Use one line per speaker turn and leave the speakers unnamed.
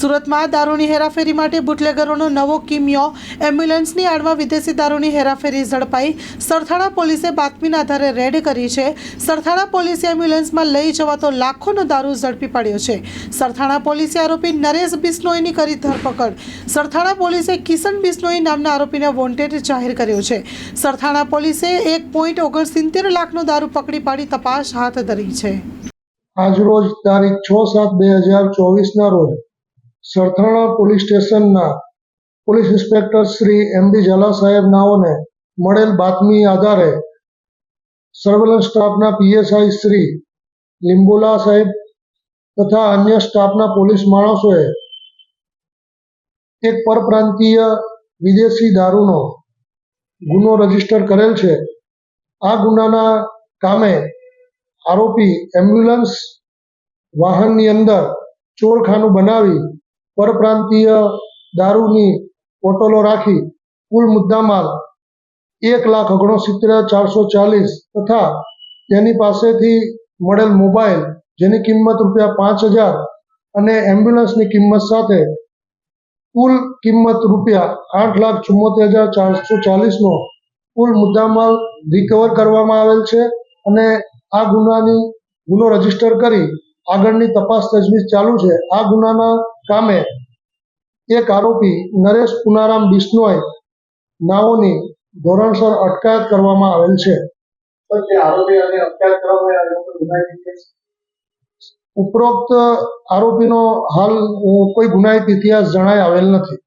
સુરતમાં દારૂની હેરાફેરી માટે બુટલેગરોનો નવો કિમિયો. એમ્બ્યુલન્સની આડમાં વિદેશી દારૂની હેરાફેરી ઝડપાઈ. સરથાણા પોલીસે બાતમીના આધારે રેડ કરી છે. સરથાણા પોલીસે એમ્બ્યુલન્સમાં લઈ જવાતો લાખોનો દારૂ ઝડપી પાડ્યો છે. સરથાણા પોલીસે આરોપી નરેશ બિસ્નોઈની કરી ધરપકડ. સરથાણા પોલીસે કિશન બિસ્નોઈ નામના આરોપીને વોન્ટેડ જાહેર કર્યો છે. સરથાણા પોલીસે એક પોઈન્ટ ઓગણસિત્તેર લાખનો દારૂ પકડી પાડી તપાસ હાથ ધરી છે.
આજરોજ તારીખ છ સાત બે હજાર ચોવીસના રોજ સરથાણા પોલીસ સ્ટેશનના police inspector Shri M B Zala સાહેબ નાઓને મળેલ બાતમી આધારે સર્વેલન્સ સ્ટાફના પીએસઆઈ શ્રી લીંબોલા સાહેબ તથા અન્ય સ્ટાફના પોલીસ માણસોએ એક પરપ્રાંતીય વિદેશી દારૂનો ગુનો રજિસ્ટર કરેલ છે. આ ગુનાના કામે આરોપી એમ્બ્યુલન્સ વાહનની અંદર ચોરખાનું બનાવી પરપ્રાંતીય દારૂની બોટલો રાખી કુલ મુદ્દામાલ એક લાખ ઓગણસિત્તેર ચારસો ચાલીસ તથા તેની પાસેથી મળેલ મોબાઈલ, જેની કિંમત રૂપિયા પાંચ હજાર અને એમ્બ્યુલન્સની કિંમત સાથે કુલ કિંમત રૂપિયા આઠ લાખ ચુમ્મોતેર હજાર ચારસો ચાલીસનો કુલ મુદ્દામાલ રિકવર કરવામાં આવેલ છે અને આ ગુનાની ગુનો રજિસ્ટર કરી આગળની તપાસ તજવીજ ચાલુ છે. આ ગુનાના કામે એક આરોપી નરેશ પુનારામ બિશ્નોય નાઓની ધોરણસર અટકાયત કરવામાં આવેલ છે. ઉપરોક્ત આરોપીનો હાલ કોઈ ગુનાહિત ઇતિહાસ જણાય આવેલ નથી.